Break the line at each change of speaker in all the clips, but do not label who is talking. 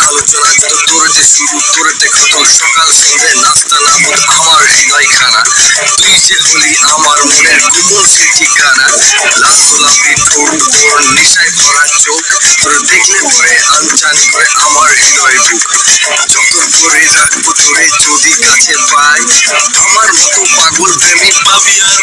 আলোচনা যার তোরতে শুরু তোরতে খতম সকাল সন্ধ্যে নাস্তা নামত আমার হৃদয় খানা তুই আমার মনের গোপন সে ঠিকানা লাল গোলাপি ঠোঁট তোর চোখ তোর দেখলে পরে আনচানি করে আমার হৃদয় বুক যত ধরে যদি কাছে পাই আমার মতো পাগল প্রেমী পাবি আর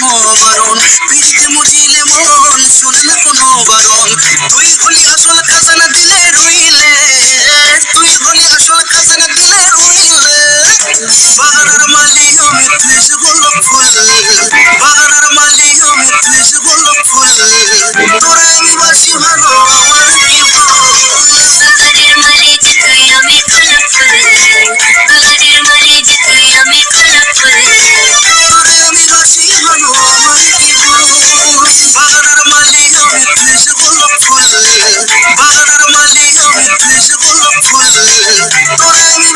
কোনো বারণ পিড়িতে মুজিলে মন, শোনে না কোনো বারণ তুই হলি আসল খাজানা দিলে রইলে, তুই হলি আসল খাজানা দিলে রইলে। বাগান Thank you.